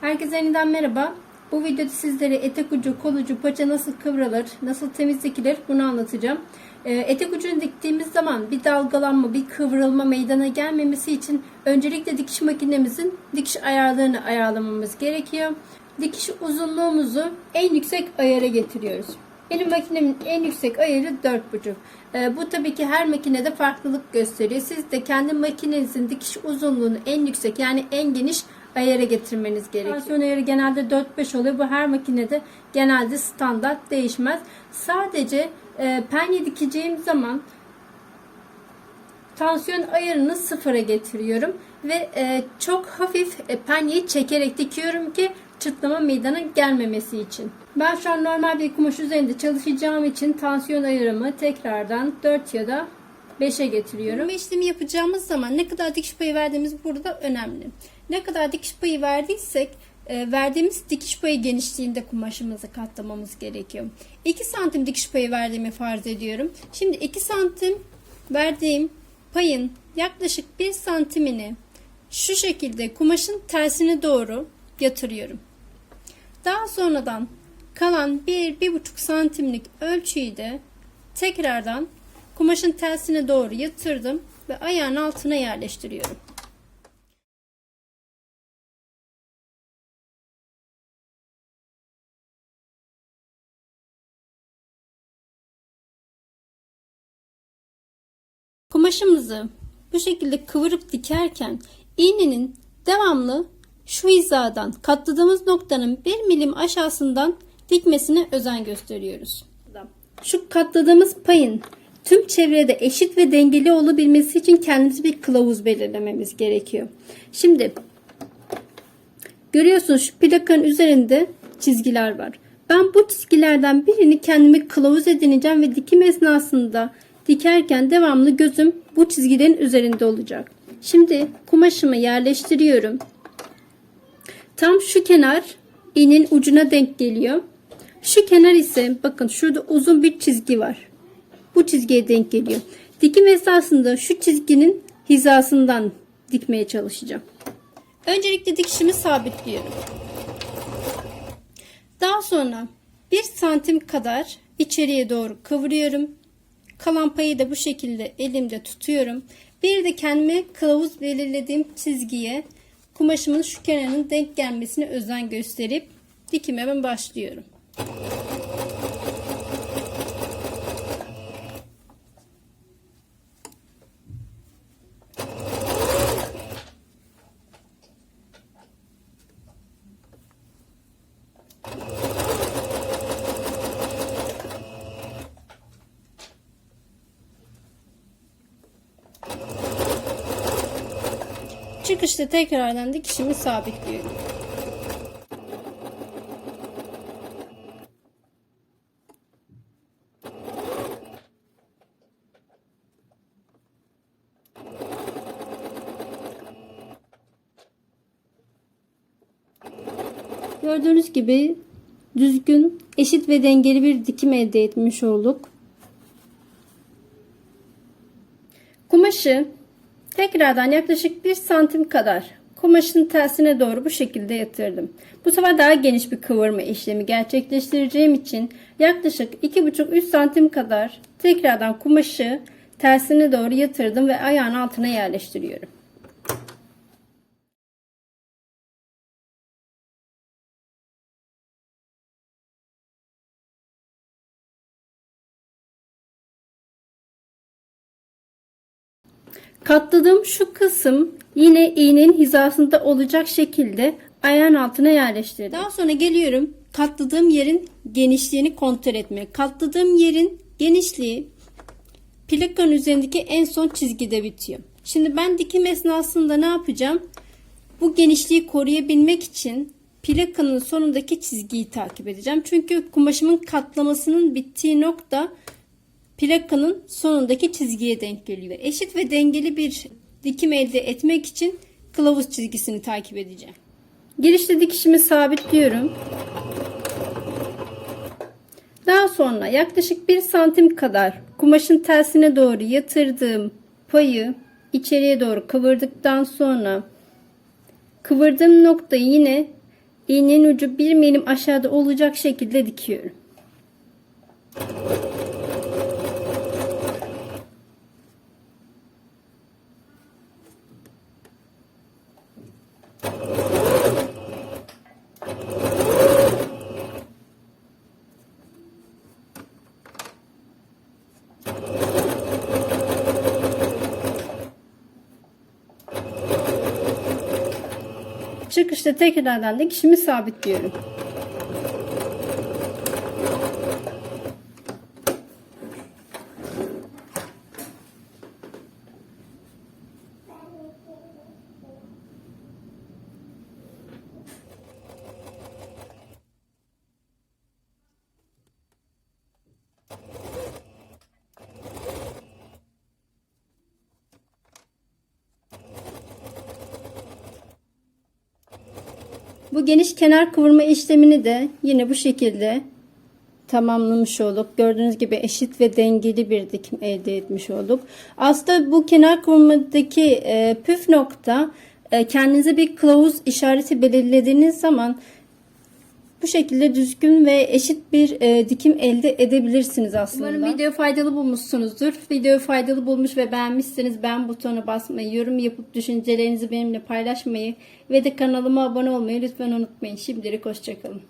Herkese yeniden merhaba. Bu videoda sizlere etek ucu, kol ucu, paça nasıl kıvrılır, nasıl temiz bunu anlatacağım. Ee, etek ucunu diktiğimiz zaman bir dalgalanma, bir kıvrılma meydana gelmemesi için öncelikle dikiş makinemizin dikiş ayarlarını ayarlamamız gerekiyor. Dikiş uzunluğumuzu en yüksek ayara getiriyoruz. Benim makinemin en yüksek ayarı 4,5. Ee, bu tabii ki her makinede farklılık gösteriyor. Siz de kendi makinenizin dikiş uzunluğunu en yüksek yani en geniş ayara getirmeniz gerekiyor. Tansiyon ayarı genelde 4-5 oluyor. Bu her makinede genelde standart değişmez. Sadece e, penye dikeceğim zaman tansiyon ayarını sıfıra getiriyorum ve e, çok hafif e, penyeyi çekerek dikiyorum ki çıtlama meydana gelmemesi için. Ben şu an normal bir kumaş üzerinde çalışacağım için tansiyon ayarımı tekrardan 4 ya da 5'e getiriyorum. Bu işlemi yapacağımız zaman ne kadar dikiş payı verdiğimiz burada önemli. Ne kadar dikiş payı verdiysek e, verdiğimiz dikiş payı genişliğinde kumaşımızı katlamamız gerekiyor. 2 santim dikiş payı verdiğimi farz ediyorum. Şimdi 2 santim verdiğim payın yaklaşık 1 santimini şu şekilde kumaşın tersine doğru yatırıyorum. Daha sonradan kalan 1-1,5 santimlik ölçüyü de tekrardan kumaşın tersine doğru yatırdım ve ayağın altına yerleştiriyorum. Kumaşımızı bu şekilde kıvırıp dikerken iğnenin devamlı şu hizadan katladığımız noktanın 1 milim aşağısından dikmesine özen gösteriyoruz. Şu katladığımız payın tüm çevrede eşit ve dengeli olabilmesi için kendimize bir kılavuz belirlememiz gerekiyor. Şimdi görüyorsunuz şu plakanın üzerinde çizgiler var. Ben bu çizgilerden birini kendime kılavuz edineceğim ve dikim esnasında dikerken devamlı gözüm bu çizgilerin üzerinde olacak. Şimdi kumaşımı yerleştiriyorum. Tam şu kenar iğnenin ucuna denk geliyor. Şu kenar ise bakın şurada uzun bir çizgi var. Bu çizgiye denk geliyor. Dikim esasında şu çizginin hizasından dikmeye çalışacağım. Öncelikle dikişimi sabitliyorum. Daha sonra 1 santim kadar içeriye doğru kıvırıyorum. Kalan payı da bu şekilde elimde tutuyorum. Bir de kendime kılavuz belirlediğim çizgiye kumaşımın şu kenarının denk gelmesine özen gösterip dikime ben başlıyorum. Çıkışta tekrardan dikişimi sabitliyorum. Gördüğünüz gibi düzgün, eşit ve dengeli bir dikim elde etmiş olduk. Kumaşı tekrardan yaklaşık 1 santim kadar kumaşın tersine doğru bu şekilde yatırdım. Bu sefer daha geniş bir kıvırma işlemi gerçekleştireceğim için yaklaşık 2,5-3 santim kadar tekrardan kumaşı tersine doğru yatırdım ve ayağın altına yerleştiriyorum. Katladığım şu kısım yine iğnenin hizasında olacak şekilde ayağın altına yerleştirdim. Daha sonra geliyorum katladığım yerin genişliğini kontrol etmeye. Katladığım yerin genişliği plakanın üzerindeki en son çizgide bitiyor. Şimdi ben dikim esnasında ne yapacağım? Bu genişliği koruyabilmek için plakanın sonundaki çizgiyi takip edeceğim. Çünkü kumaşımın katlamasının bittiği nokta plakanın sonundaki çizgiye denk geliyor. Eşit ve dengeli bir dikim elde etmek için kılavuz çizgisini takip edeceğim. Girişte dikişimi sabitliyorum. Daha sonra yaklaşık 1 santim kadar kumaşın tersine doğru yatırdığım payı içeriye doğru kıvırdıktan sonra kıvırdığım noktayı yine iğnenin ucu bir milim aşağıda olacak şekilde dikiyorum. Çıkışta tekrardan dikişimi sabitliyorum. Bu geniş kenar kıvırma işlemini de yine bu şekilde tamamlamış olduk. Gördüğünüz gibi eşit ve dengeli bir dikim elde etmiş olduk. Aslında bu kenar kıvırmadaki e, püf nokta e, kendinize bir kılavuz işareti belirlediğiniz zaman bu şekilde düzgün ve eşit bir e, dikim elde edebilirsiniz aslında. Umarım video faydalı bulmuşsunuzdur. Videoyu faydalı bulmuş ve beğenmişseniz beğen butonuna basmayı, yorum yapıp düşüncelerinizi benimle paylaşmayı ve de kanalıma abone olmayı lütfen unutmayın. Şimdilik hoşçakalın.